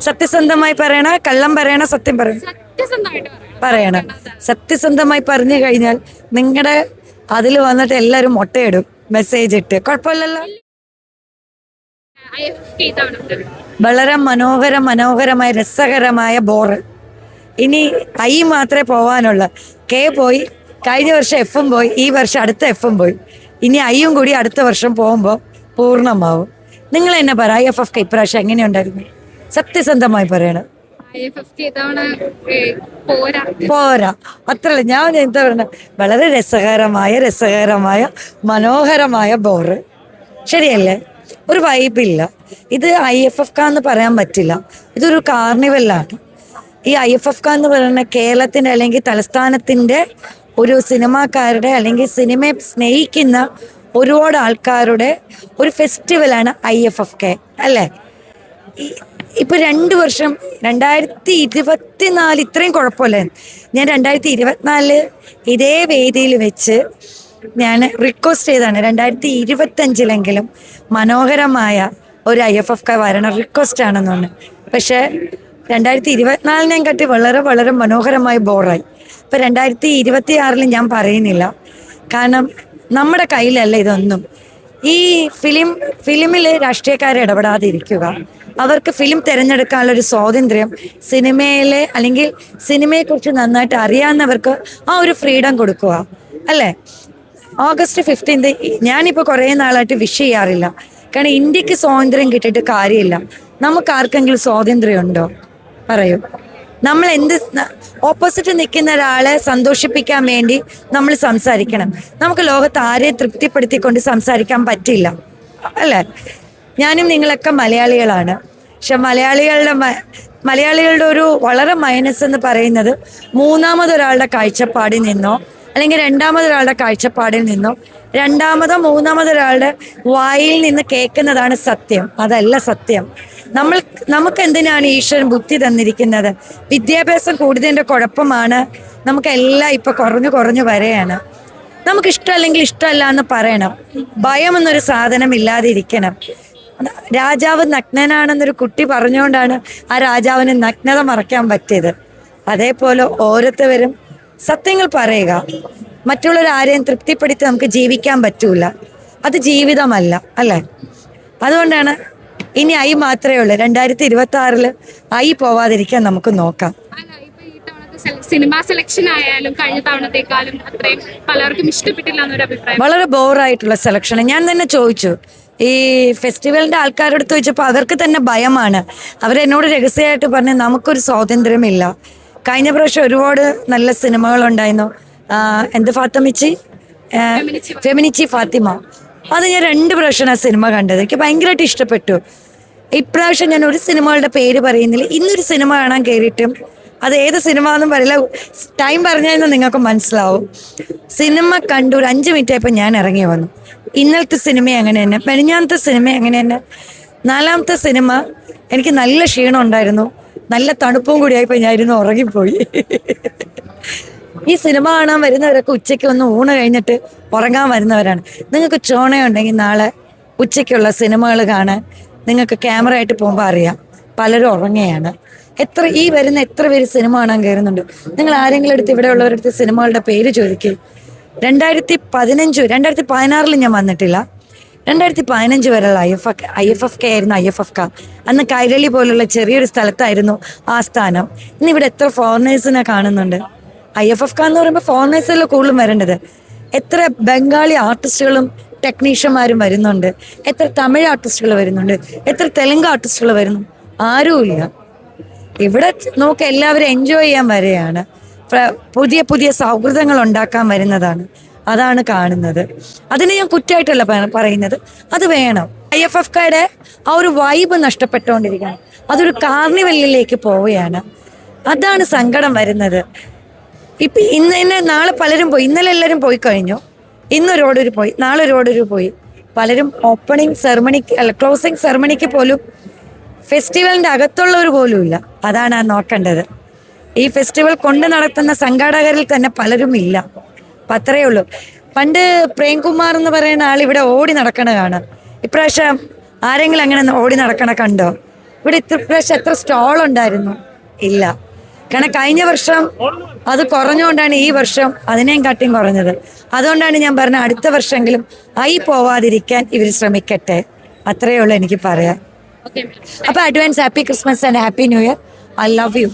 സത്യസന്ധമായി പറയണ കള്ളം പറയണ സത്യം പറയണ. പറയണം. സത്യസന്ധമായി പറഞ്ഞു കഴിഞ്ഞാൽ നിങ്ങളുടെ അതിൽ വന്നിട്ട് എല്ലാവരും മുട്ടയിടും. മെസ്സേജ് ഇട്ട്. കുഴപ്പമില്ലല്ലോ? വളരെ മനോഹര മനോഹരമായ രസകരമായ ബോറ് ഇനി ഐ മാത്രമേ പോവാനുള്ള. കെ പോയി. കഴിഞ്ഞ വർഷം എഫും പോയി. ഈ വർഷം അടുത്ത എഫും പോയി. ഇനി ഐയും കൂടി അടുത്ത വർഷം പോകുമ്പോൾ പൂർണമാവും. നിങ്ങൾ എന്നെ പറ ഐ എഫ് എഫ് കെ ഇപ്രാവശ്യം എങ്ങനെയുണ്ടായിരുന്നു? സത്യസന്ധമായി പറയണം. പോരാ. അത്രല്ല ഞാൻ എന്താ പറയുന്നത് വളരെ രസകരമായ രസകരമായ മനോഹരമായ ബോറ് ശരിയല്ലേ? ഒരു വൈബില്ല ഇത് ഐ എഫ് എഫ് കാന്ന് പറയാൻ പറ്റില്ല. ഇതൊരു കാർണിവലാണ് ഈ ഐ എഫ് എഫ് കാന്ന് പറയുന്ന കേരളത്തിന്റെ അല്ലെങ്കിൽ തലസ്ഥാനത്തിന്റെ ഒരു സിനിമാക്കാരുടെ അല്ലെങ്കിൽ സിനിമയെ സ്നേഹിക്കുന്ന ഒരുപാട് ആൾക്കാരുടെ ഒരു ഫെസ്റ്റിവലാണ് ഐ എഫ് എഫ് കെ. അല്ലേ? ഇപ്പൊ രണ്ട് വർഷം രണ്ടായിരത്തി ഇരുപത്തിനാല് ഇത്രയും കുഴപ്പമില്ല. ഞാൻ രണ്ടായിരത്തി ഇരുപത്തിനാലിൽ ഇതേ വേദിയിൽ വെച്ച് ഞാൻ റിക്വസ്റ്റ് ചെയ്താണ് രണ്ടായിരത്തി ഇരുപത്തഞ്ചിലെങ്കിലും മനോഹരമായ ഒരു ഐ എഫ് എഫ് കെ വരണം റിക്വസ്റ്റ് ആണെന്നാണ് പക്ഷേ രണ്ടായിരത്തി ഇരുപത്തിനാലിനെയും കട്ടി വളരെ വളരെ മനോഹരമായി ബോറായി. ഇപ്പൊ രണ്ടായിരത്തി ഇരുപത്തി ആറിൽ ഞാൻ പറയുന്നില്ല. കാരണം നമ്മുടെ കയ്യിലല്ല ഇതൊന്നും. ഈ ഫിലിം ഫിലിമിൽ രാഷ്ട്രീയക്കാർ ഇടപെടാതിരിക്കുക. അവർക്ക് ഫിലിം തിരഞ്ഞെടുക്കാനുള്ള ഒരു സ്വാതന്ത്ര്യം സിനിമയിലെ അല്ലെങ്കിൽ സിനിമയെക്കുറിച്ച് നന്നായിട്ട് അറിയാവുന്നവർക്ക് ആ ഒരു ഫ്രീഡം കൊടുക്കുക. അല്ലേ? ഓഗസ്റ്റ് ഫിഫ്റ്റീൻത് ഞാനിപ്പോൾ കുറേ നാളായിട്ട് വിഷ് ചെയ്യാറില്ല. കാരണം ഇന്ത്യയ്ക്ക് സ്വാതന്ത്ര്യം കിട്ടിയിട്ട് കാര്യമില്ല. നമുക്ക് ആർക്കെങ്കിലും സ്വാതന്ത്ര്യം ഉണ്ടോ പറയൂ. നമ്മൾ എന്ത് ഓപ്പോസിറ്റ് നിൽക്കുന്ന ഒരാളെ സന്തോഷിപ്പിക്കാൻ വേണ്ടി നമ്മൾ സംസാരിക്കണം. നമുക്ക് ലോകത്ത് ആരെയും തൃപ്തിപ്പെടുത്തിക്കൊണ്ട് സംസാരിക്കാൻ പറ്റില്ല. അല്ലേ? ഞാനും നിങ്ങളൊക്കെ മലയാളികളാണ്. പക്ഷെ മലയാളികളുടെ മലയാളികളുടെ ഒരു വളരെ മൈനസ് എന്ന് പറയുന്നത് മൂന്നാമതൊരാളുടെ കാഴ്ചപ്പാടിൽ നിന്നോ അല്ലെങ്കിൽ രണ്ടാമതൊരാളുടെ കാഴ്ചപ്പാടിൽ നിന്നോ രണ്ടാമതോ മൂന്നാമതൊരാളുടെ വായിൽ നിന്ന് കേൾക്കുന്നതാണ് സത്യം. അതല്ല സത്യം. നമ്മൾ നമുക്ക് എന്തിനാണ് ഈശ്വരൻ ബുദ്ധി തന്നിരിക്കുന്നത്? വിദ്യാഭ്യാസം കൂടുതലിന്റെ കുഴപ്പമാണ്. നമുക്കെല്ലാം ഇപ്പം കുറഞ്ഞു കുറഞ്ഞു വരെയാണ്. നമുക്ക് ഇഷ്ടമല്ലെങ്കിൽ ഇഷ്ടമല്ല എന്ന് പറയണം. ഭയം എന്നൊരു സാധനം ഇല്ലാതിരിക്കണം. രാജാവ് നഗ്നനാണെന്നൊരു കുട്ടി പറഞ്ഞുകൊണ്ടാണ് ആ രാജാവിന് നഗ്നത മറയ്ക്കാൻ പറ്റിയത്. അതേപോലെ ഓരോരുത്തരും സത്യങ്ങൾ പറയുക. മറ്റുള്ളവർ ആരെയും തൃപ്തിപ്പെടുത്തി നമുക്ക് ജീവിക്കാൻ പറ്റൂല. അത് ജീവിതമല്ല അല്ലേ? അതുകൊണ്ടാണ് ഇനി ഐ മാത്രമേ ഉള്ളൂ. രണ്ടായിരത്തി ഇരുപത്തി ആറിൽ ഐ പോവാതിരിക്കാൻ നമുക്ക് നോക്കാം. സിനിമാ സെലക്ഷൻ ആയാലും കഴിഞ്ഞ തവണത്തെക്കാളും അത്രയും പലർക്കും ഇഷ്ടപ്പെട്ടില്ല എന്നൊരു അഭിപ്രായം. വളരെ ബോറായിട്ടുള്ള സെലക്ഷൻ ഞാൻ തന്നെ ചോദിച്ചു. ഈ ഫെസ്റ്റിവലിന്റെ ആൾക്കാരോട് ചോദിച്ചപ്പോൾ അവർക്ക് തന്നെ ഭയമാണ്. അവരെന്നോട് രഹസ്യമായിട്ട് പറഞ്ഞ് നമുക്കൊരു സ്വാതന്ത്ര്യമില്ല. കഴിഞ്ഞ പ്രാവശ്യം ഒരുപാട് നല്ല സിനിമകൾ ഉണ്ടായിരുന്നു എന്ത് ഫാത്തമിച്ചി ഫെമിനിച്ചി ഫാത്തിമ. അത് ഞാൻ രണ്ട് പ്രാവശ്യമാണ് ആ സിനിമ കണ്ടത്. എനിക്ക് ഭയങ്കരമായിട്ട് ഇഷ്ടപ്പെട്ടു. ഇപ്രാവശ്യം ഞാൻ ഒരു സിനിമകളുടെ പേര് പറയുന്നില്ല. ഇന്നൊരു സിനിമ കാണാൻ കയറിയിട്ടും അത് ഏത് സിനിമ എന്നും പറയില്ല. ടൈം പറഞ്ഞാൽ നിങ്ങൾക്ക് മനസ്സിലാവും. സിനിമ കണ്ടു ഒരു അഞ്ച് മിനിറ്റ് ആയപ്പോൾ ഞാൻ ഇറങ്ങി വന്നു. ഇന്നലത്തെ സിനിമ അങ്ങനെ തന്നെ. പെരിഞ്ഞാമത്തെ സിനിമ അങ്ങനെ തന്നെ. നാലാമത്തെ സിനിമ എനിക്ക് നല്ല ക്ഷീണം ഉണ്ടായിരുന്നു. നല്ല തണുപ്പും കൂടിയായപ്പോൾ ഞാൻ ഇരുന്ന് ഉറങ്ങിപ്പോയി. ഈ സിനിമ കാണാൻ വരുന്നവരൊക്കെ ഉച്ചയ്ക്ക് ഒന്ന് ഊണ് കഴിഞ്ഞിട്ട് ഉറങ്ങാൻ വരുന്നവരാണ്. നിങ്ങൾക്ക് ചോണയുണ്ടെങ്കിൽ നാളെ ഉച്ചയ്ക്കുള്ള സിനിമകൾ കാണാൻ നിങ്ങൾക്ക് ക്യാമറ ആയിട്ട് പോകുമ്പോൾ അറിയാം. പലരും ഉറങ്ങുകയാണ്. എത്ര ഈ വരുന്ന എത്ര പേര് സിനിമ കാണാൻ കയറുന്നുണ്ട്? നിങ്ങൾ ആരെങ്കിലും എടുത്ത് ഇവിടെ ഉള്ളവരടുത്ത് സിനിമകളുടെ പേര് ചോദിക്കുക രണ്ടായിരത്തി പതിനഞ്ച് രണ്ടായിരത്തി പതിനാറിൽ ഞാൻ വന്നിട്ടില്ല. രണ്ടായിരത്തി പതിനഞ്ച് വരെയുള്ള I F I F F K ആയിരുന്നു ഐ എഫ് എഫ് ക അന്ന് കൈരളി പോലുള്ള ചെറിയൊരു സ്ഥലത്തായിരുന്നു ആ സ്ഥാനം. ഇന്ന് ഇവിടെ എത്ര ഫോറിനേഴ്സിനെ കാണുന്നുണ്ട്? ഐ എഫ് എഫ് എന്ന് പറയുമ്പോൾ ഫോറിനേഴ്സല്ലേ കൂടുതലും വരേണ്ടത്? എത്ര ബംഗാളി ആർട്ടിസ്റ്റുകളും ടെക്നീഷ്യന്മാരും വരുന്നുണ്ട്. എത്ര തമിഴ് ആർട്ടിസ്റ്റുകൾ വരുന്നുണ്ട്. എത്ര തെലുങ്ക് ആർട്ടിസ്റ്റുകൾ വരുന്നു. ആരുമില്ല. ഇവിടെ നമുക്ക് എല്ലാവരും എൻജോയ് ചെയ്യാൻ വരെയാണ് പുതിയ പുതിയ സൗഹൃദങ്ങൾ ഉണ്ടാക്കാൻ വരുന്നതാണ്. അതാണ് കാണുന്നത്. അതിനെ ഞാൻ കുറ്റമായിട്ടല്ല പറയുന്നത്. അത് വേണം. ഐ എഫ് എഫ് കയുടെ ആ ഒരു വൈബ് നഷ്ടപ്പെട്ടുകൊണ്ടിരിക്കുകയാണ്. അതൊരു കാർണിവലിലേക്ക് പോവുകയാണ്. അതാണ് സങ്കടം വരുന്നത്. ഇപ്പൊ ഇന്ന് തന്നെ നാളെ പലരും പോയി. ഇന്നലെ എല്ലാവരും പോയി കഴിഞ്ഞു. ഇന്നൊരു ഓടൊരു പോയി. നാളെ ഒരു ഓടൊരു പോയി. പലരും ഓപ്പണിംഗ് സെറമണിക്ക് അല്ല ക്ലോസിംഗ് സെറമണിക്ക് പോലും ഫെസ്റ്റിവലിന്റെ അകത്തുള്ളവർ പോലും ഇല്ല. അതാണ് ആ നോക്കേണ്ടത്. ഈ ഫെസ്റ്റിവൽ കൊണ്ട് നടത്തുന്ന സംഘാടകരിൽ തന്നെ പലരും ഇല്ല. അപ്പൊ അത്രയേ ഉള്ളൂ. പണ്ട് പ്രേംകുമാർ എന്ന് പറയുന്ന ആൾ ഇവിടെ ഓടി നടക്കണ കാണാം. ഇപ്രാവശ്യം ആരെങ്കിലും അങ്ങനെ ഓടി നടക്കണ കണ്ടോ? ഇവിടെ ഇത്ര പ്രാവശ്യം എത്ര സ്റ്റോൾ ഉണ്ടായിരുന്നു? ഇല്ല. കാരണം കഴിഞ്ഞ വർഷം അത് കുറഞ്ഞുകൊണ്ടാണ് ഈ വർഷം അതിനെയും കാട്ടിയും കുറഞ്ഞത്. അതുകൊണ്ടാണ് ഞാൻ പറഞ്ഞ അടുത്ത വർഷമെങ്കിലും ആയി പോവാതിരിക്കാൻ ഇവർ ശ്രമിക്കട്ടെ. അത്രയേ ഉള്ളൂ എനിക്ക് പറയാൻ. അപ്പൊ advance happy Christmas and happy new year I love you